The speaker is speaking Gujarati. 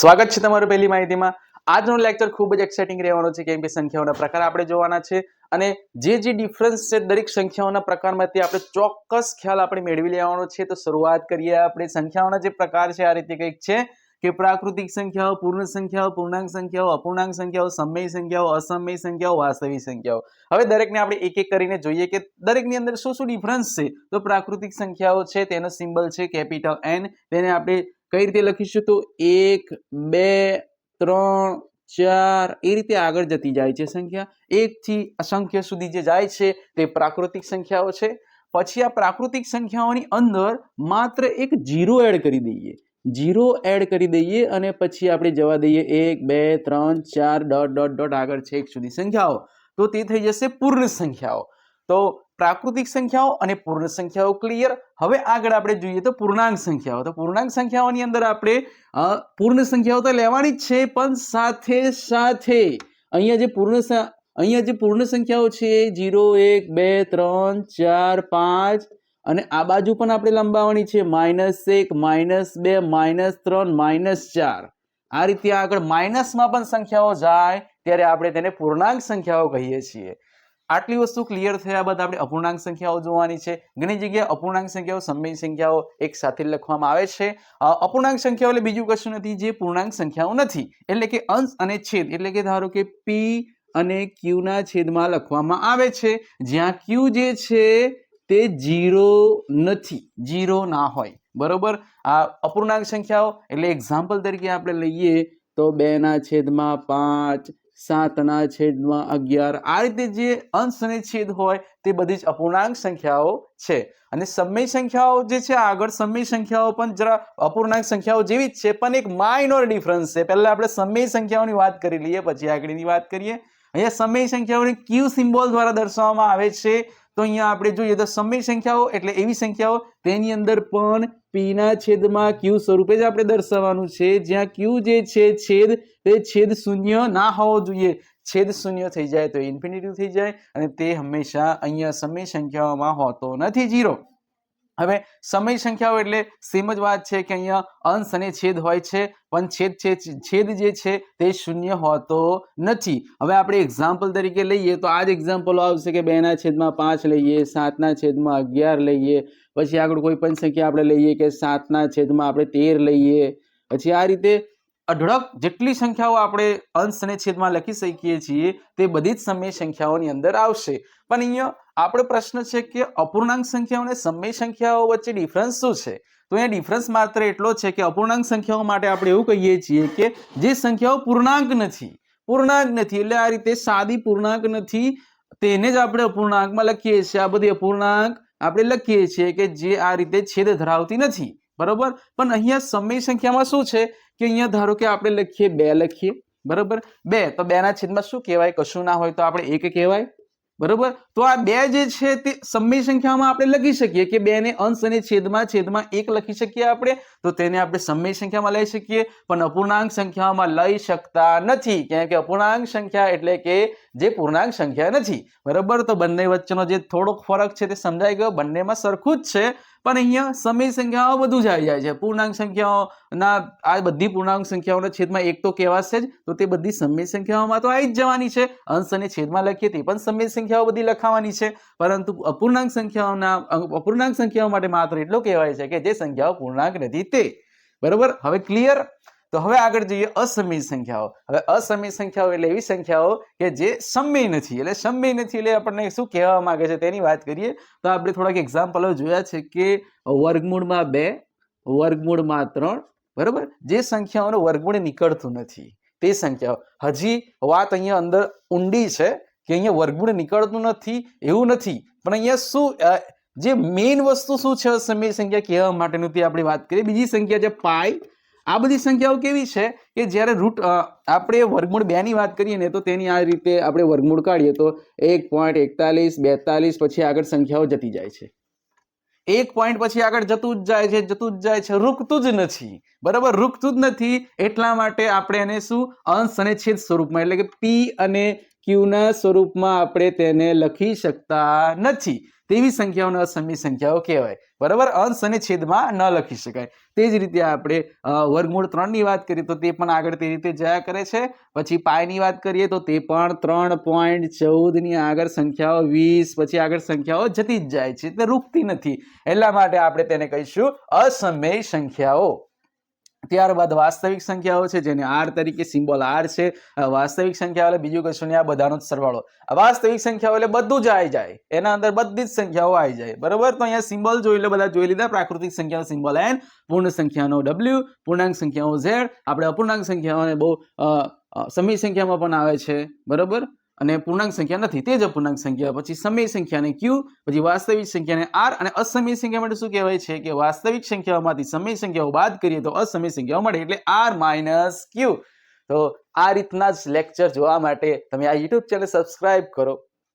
સ્વાગત છે તમારું પહેલી માહિતીમાં. આજનો લેક્ચર ખૂબ જ એક્સાઇટિંગ રહેવાનો છે, કેમ કે સંખ્યાઓના પ્રકાર આપણે જોવાના છે. અને જે જે ડિફરન્સ છે દરેક સંખ્યાઓના પ્રકારમાંથી આપણે ચોક્કસ ખ્યાલ આપણે મેળવી લેવાનો છે. તો શરૂઆત કરીએ આપણે. સંખ્યાઓના જે પ્રકાર છે, આ રીતે કંઈક છે કે પ્રાકૃતિક સંખ્યાઓ, પૂર્ણ સંખ્યાઓ, પૂર્ણાંક સંખ્યાઓ, અપૂર્ણાંક સંખ્યાઓ, સમય સંખ્યાઓ, અસમય સંખ્યાઓ, વાસ્તવિક સંખ્યાઓ. હવે દરેકને આપણે એક એક કરીને જોઈએ કે દરેકની અંદર શું શું ડિફરન્સ છે? તો પ્રાકૃતિક સંખ્યાઓ છે, તેનો સિમ્બલ છે કેપિટલ એન તેને આપણે કઈ રીતે લખીશું તો એક, બે, ત્રણ, ચાર, એ રીતે આગળ જતી જાય છે સંખ્યા. એકથી અસંખ્ય સુધી જે જાય છે તે પ્રાકૃતિક સંખ્યાઓ છે. પછી આ પ્રાકૃતિક સંખ્યાઓની અંદર માત્ર એક જીરો એડ કરી દઈએ. જીરો એડ કરી દઈએ અને પછી આપણે જવા દઈએ એક, બે, ત્રણ, ચાર ડોટ ડોટ ડોટ આગળ છે એક સુધી સંખ્યાઓ. તો તે થઈ જશે પૂર્ણ સંખ્યાઓ. તો પ્રાકૃતિક સંખ્યાઓ અને પૂર્ણ સંખ્યાઓ ક્લિયર હવે આગળ આપણે જોઈએ તો પૂર્ણાંક સંખ્યાઓ. તો પૂર્ણાંક સંખ્યાઓની અંદર આપણે પૂર્ણ સંખ્યાઓ તો લેવાની જ છે, પણ સાથે સાથે અહીંયા જે પૂર્ણ અહીંયા જે પૂર્ણ સંખ્યાઓ છે જીરો એક, બે, ત્રણ, ચાર, પાંચ અને આ બાજુ પણ આપણે લંબાવવાની છે, માઇનસ એક, માઇનસ બે, માઇનસ ત્રણ, માઇનસ ચાર. આ રીતે આગળ માઇનસમાં પણ સંખ્યાઓ જાય, ત્યારે આપણે તેને પૂર્ણાંક સંખ્યાઓ કહીએ છીએ. આટલી વસ્તુ ક્લિયર થયા બાદ આપણે અપૂર્ણાંક સંખ્યાઓ જોવાની છે. ઘણી જગ્યાએ અપૂર્ણાંક સંખ્યાઓ, સમય સંખ્યાઓ એક સાથે લખવામાં આવે છે. અપૂર્ણાંક સંખ્યાઓ એટલે બીજું કશું નથી, જે પૂર્ણાંક સંખ્યાઓ નથી. એટલે કે અંશ અને છેદ, એટલે કે ધારો કે પી અને ક્યુ ના છેદમાં લખવામાં આવે છે. જ્યાં ક્યુ જે છે તે જીરો નથી જીરો ના હોય. બરોબર? આ અપૂર્ણાંક સંખ્યાઓ, એટલે એક્ઝામ્પલ તરીકે આપણે લઈએ તો બે ના છેદમાં પાંચ સાતના છેદમાં અગિયાર. આ રીતે જે અંશ અને છેદ હોય તે બધી જ અપૂર્ણાંક સંખ્યાઓ છે. અને સમય સંખ્યાઓ જે છે આગળ સમય સંખ્યાઓ પણ જરા અપૂર્ણાંક સંખ્યાઓ જેવી જ છે, પણ એક માઇનોર ડિફરન્સ છે. પહેલા આપણે સમય સંખ્યાઓની વાત કરી લઈએ, પછી આગળની વાત કરીએ. અહીંયા સમય સંખ્યાઓને ક્યુ સિમ્બોલ દ્વારા દર્શાવવામાં આવે છે. તો અહીંયા આપણે જોઈએ તો સમય સંખ્યાઓ એટલે એવી સંખ્યાઓ, તેની અંદર પણ પી ના છેદમાં ક્યુ સ્વરૂપે જ આપણે દર્શાવવાનું છે. જ્યાં ક્યુ જે છે, છેદ, તે છેદ શૂન્ય ના હોવો જોઈએ. છેદ શૂન્ય થઈ જાય તો ઇન્ફિનિટી થઈ જાય અને તે હંમેશા અહીંયા સમય સંખ્યાઓમાં હોતો નથી. જીરો હવે સમય સંખ્યાઓ એટલે સેમ જ વાત છે કે અહીંયા અંશ અને છેદ હોય છે, પણ છેદ છે, છેદ જે છે તે શૂન્ય હોતો નથી. હવે આપણે એક્ઝામ્પલ તરીકે લઈએ તો આ જ એક્ઝામ્પલો આવશે કે બેના છેદમાં પાંચ લઈએ, સાતના છેદમાં અગિયાર લઈએ, પછી આગળ કોઈ પણ સંખ્યા આપણે લઈએ કે સાતના છેદમાં આપણે તેર લઈએ. પછી આ રીતે અઢળક જેટલી સંખ્યાઓ આપણે અંશ અને છેદમાં લખી શકીએ છીએ, તે બધી જ સમય સંખ્યાઓની અંદર આવશે. પણ અહીંયા આપણો પ્રશ્ન છે કે અપૂર્ણાંક સંખ્યાઓ અને સમય સંખ્યાઓ વચ્ચે ડિફરન્સ શું છે? તો અહીંયા ડિફરન્સ માત્ર એટલો છે કે અપૂર્ણાંક સંખ્યાઓ માટે આપણે એવું કહીએ છીએ કે જે સંખ્યાઓ પૂર્ણાંક નથી પૂર્ણાંક નથી, એટલે આ રીતે સાદી પૂર્ણાંક નથી, તેને જ આપણે અપૂર્ણાંકમાં લખીએ છીએ. આ બધી અપૂર્ણાંક આપણે લખીએ છીએ કે જે આ રીતે છેદ ધરાવતી નથી. બરોબર? પણ અહીંયા સમય સંખ્યામાં શું છે? કે અહીંયા ધારો કે આપણે લખીએ બે લખીએ, બરોબર? બે, તો બે ના છેદમાં શું કહેવાય? કશું ના હોય તો આપણે એક કહેવાય, બરોબર? તો આ બે જે છે તે સમય સંખ્યામાં આપણે લખી શકીએ કે બે ને અંશ અને છેદમાં છેદમાં એક લખી શકીએ આપણે, તો તેને આપણે સમય સંખ્યામાં લઈ શકીએ, પણ અપૂર્ણાંક સંખ્યામાં લઈ શકતા નથી, કેમ કે અપૂર્ણાંક સંખ્યા એટલે કે જે પૂર્ણાંક સંખ્યા નથી, બરોબર? તો બંને વચ્ચેનો જે થોડોક ફરક છે તે સમજાઈ ગયો, બંનેમાં સરખું જ છે પણ અહીંયા સમય સંખ્યાઓ બધું જ આવી જાય છે. પૂર્ણાંક સંખ્યાઓના આ બધી પૂર્ણાંક સંખ્યાઓના છેદમાં એક તો કહેવાશે જ, તો તે બધી સમય સંખ્યાઓમાં તો આવી જ જવાની છે. અંશ અને છેદમાં લખીએ તે પણ સમય સંખ્યાઓ બધી લખાવાની છે. પરંતુ અપૂર્ણાંક સંખ્યાઓના, અપૂર્ણાંક સંખ્યાઓ માટે માત્ર એટલો કહેવાય છે કે જે સંખ્યાઓ પૂર્ણાંક નથી તે. બરોબર? હવે ક્લિયર તો હવે આગળ જોઈએ અસમય સંખ્યાઓ. હવે અસમય સંખ્યાઓ એટલે એવી સંખ્યાઓ કે જે સમય નથી. એટલે સમય નથી એટલે આપણને શું કહેવા માંગે છે તેની વાત કરીએ. તો આપણે થોડાક એક્ઝામ્પલો જોયા છે કે વર્ગમૂળમાં બે, વર્ગમૂળમાં ત્રણ, બરોબર? જે સંખ્યાઓનું વર્ગમૂળ નીકળતું નથી. તે સંખ્યાઓ. હજી વાત અહીંયા અંદર ઊંડી છે કે અહીંયા વર્ગમૂળ નીકળતું નથી, એવું નથી. પણ અહીંયા શું જે મેઇન વસ્તુ શું છે અસમય સંખ્યા કહેવા માટેનું તે આપણે વાત કરીએ. બીજી સંખ્યા છે પાઈ. આ બધી સંખ્યાઓ કેવી છે કે જ્યારે રૂટ આપણે વર્ગમૂળ બે ની વાત કરીએ ને, તો તેની આ રીતે આપણે વર્ગમૂળ કાઢીએ, તો એક પોઈન્ટ એકતાલીસ, બેતાલીસ, પછી આગળ સંખ્યાઓ જતી જાય છે. એક પોઈન્ટ પછી આગળ જતું જ જાય છે, જતું જ જાય છે, રૂકતું જ નથી. બરાબર? રૂકતું જ નથી, એટલા માટે આપણે એને શું? અંશ અને છેદ સ્વરૂપમાં, એટલે કે પી અને ક્યુના સ્વરૂપમાં આપણે તેને લખી શકતા નથી. તેવી સંખ્યાઓને અસમય સંખ્યાઓ કહેવાય. બરાબર? અંશ અને છેદમાં ન લખી શકાય. તે જ રીતે આપણે વર્ગમૂળ ત્રણની વાત કરીએ તો તે પણ આગળ તે રીતે જયા કરે છે. પછી પાયની વાત કરીએ તો તે પણ ત્રણ પોઈન્ટ ચૌદની આગળ સંખ્યાઓ વીસ, પછી આગળ સંખ્યાઓ જતી જ જાય છે. તે રૂકતી નથી. એટલા માટે આપણે તેને કહીશું અસમય સંખ્યાઓ. ત્યારબાદ વાસ્તવિક સંખ્યાઓ છે જેને આર તરીકે સિમ્બોલ આર છે. વાસ્તવિક સંખ્યાઓ એટલે બીજું કશું નહીં આ બધાનો જ સરવાળો. વાસ્તવિક સંખ્યાઓ એટલે બધું જ આવી જાય. એના અંદર બધી જ સંખ્યાઓ આવી જાય. બરોબર? તો અહીંયા સિમ્બોલ જોઈ લો બધા જોઈ લીધા. પ્રાકૃતિક સંખ્યાનો સિમ્બોલ એન પૂર્ણ સંખ્યાનો ડબલ્યુ પૂર્ણાંક સંખ્યાઓ ઝેડ આપણે અપૂર્ણાંક સંખ્યાઓને બહુ અ, સંખ્યામાં પણ આવે છે. બરોબર? અને પૂર્ણાંક સંખ્યા નથી, તે જ અપૂર્ણાંક સંખ્યા, પછી સમય સંખ્યાને ક્યુ પછી વાસ્તવિક સંખ્યાને આર અને અસમય સંખ્યા માટે શું કહેવાય છે કે વાસ્તવિક સંખ્યાઓમાંથી સમય સંખ્યાઓ બાદ કરીએ તો અસમય સંખ્યાઓ મળે, એટલે આર માઇનસ ક્યુ તો આ રીતના જ લેક્ચર જોવા માટે તમે આ યુટ્યુબ ચેનલ સબસ્ક્રાઇબ કરો.